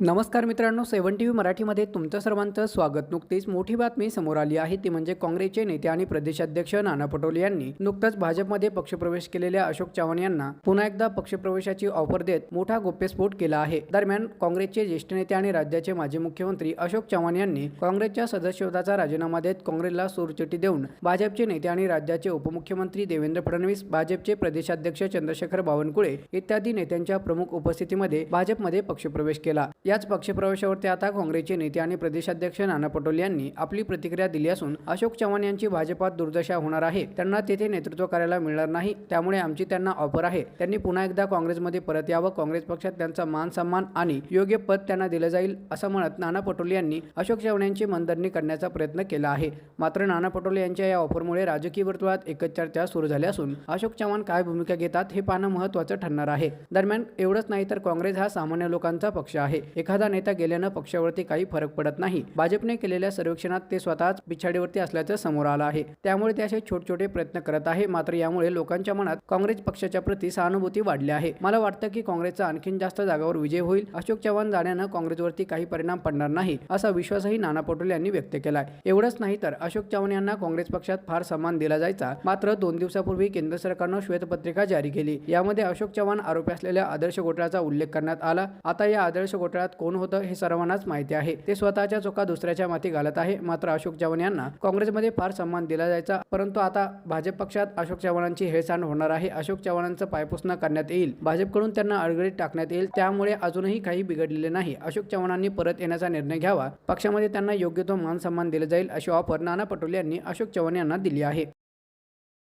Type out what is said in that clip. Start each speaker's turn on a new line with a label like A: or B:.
A: नमस्कार मित्रांनो सेवन T V मराठीमध्ये तुमचं सर्वांचं स्वागत. नुकतीच मोठी बातमी समोर आली आहे. ती म्हणजे काँग्रेसचे नेते आणि प्रदेशाध्यक्ष नाना पटोले यांनी नुकतंच भाजपमध्ये पक्षप्रवेश केलेल्या अशोक चव्हाण यांना पुन्हा एकदा पक्षप्रवेशाची ऑफर देत मोठा गोप्यस्फोट केला आहे. दरम्यान काँग्रेसचे ज्येष्ठ नेते आणि राज्याचे माजी मुख्यमंत्री अशोक चव्हाण यांनी काँग्रेसच्या सदस्यत्वाचा राजीनामा देत काँग्रेसला सोरचिटी देऊन भाजपचे नेते आणि राज्याचे उपमुख्यमंत्री देवेंद्र फडणवीस भाजपचे प्रदेशाध्यक्ष चंद्रशेखर बावनकुळे इत्यादी नेत्यांच्या प्रमुख उपस्थितीमध्ये भाजपमध्ये पक्षप्रवेश केला. याच पक्षप्रवेशावरती आता काँग्रेसचे नेते आणि प्रदेशाध्यक्ष नाना पटोले यांनी आपली प्रतिक्रिया दिली असून अशोक चव्हाण यांची भाजपात दुर्दशा होणार आहे. त्यांना तेथे नेतृत्व करायला मिळणार नाही. त्यामुळे आमची त्यांना ऑफर आहे. त्यांनी पुन्हा एकदा काँग्रेसमध्ये परत यावं. काँग्रेस पक्षात त्यांचा मान सन्मान आणि योग्य पद त्यांना दिलं जाईल असं म्हणत नाना पटोले यांनी अशोक चव्हाण यांची मनधरणी करण्याचा प्रयत्न केला आहे. मात्र नाना पटोले यांच्या या ऑफरमुळे राजकीय वर्तुळात एकच चर्चा सुरू झाली असून अशोक चव्हाण काय भूमिका घेतात हे पाहणं महत्त्वाचं ठरणार आहे. दरम्यान एवढंच नाही तर काँग्रेस हा सामान्य लोकांचा पक्ष आहे. एखादा नेता गेल्यानं पक्षावरती काही फरक पडत नाही. भाजपने केलेल्या सर्वेक्षणात ते स्वतःच पिछाडीवरती असल्याचं समोर आलं आहे. त्यामुळे ते असे छोटे छोटे प्रयत्न करत आहे मात्र यामुळे लोकांच्या मनात काँग्रेस पक्षाच्या प्रती सहानुभूती वाढली आहे. मला वाटतं की काँग्रेसचा आणखीन जास्त जागावर विजय होईल. अशोक चव्हाण जाण्यानं काँग्रेसवरती काही परिणाम पडणार नाही असा विश्वासही नाना पटोले यांनी व्यक्त केलाय. एवढंच नाही तर अशोक चव्हाण यांना काँग्रेस पक्षात फार सन्मान दिला जायचा. मात्र दोन दिवसापूर्वी केंद्र सरकारनं श्वेतपत्रिका जारी केली. यामध्ये अशोक चव्हाण आरोपी असलेल्या आदर्श घोटाळ्याचा उल्लेख करण्यात आला. आता या आदर्श घोटाळ्यात कोण होतं हे सर्वांनाच माहिती आहे. ते स्वतःच्या चुका दुसऱ्याच्या माती घालत आहे. मात्र अशोक चव्हाण यांना काँग्रेसमध्ये फार सन्मान दिला जायचा परंतु आता भाजप पक्षात अशोक चव्हाणांची हेळसांड होणार आहे. अशोक चव्हाणांचं पायपुसणं करण्यात येईल. भाजपकडून त्यांना अडगळीत टाकण्यात येईल. त्यामुळे अजूनही काही बिघडलेले नाही. अशोक चव्हाणांनी परत येण्याचा निर्णय घ्यावा. पक्षामध्ये त्यांना योग्य तो मान सन्मान दिला जाईल अशी ऑफर नाना पटोले यांनी अशोक चव्हाण यांना दिली आहे.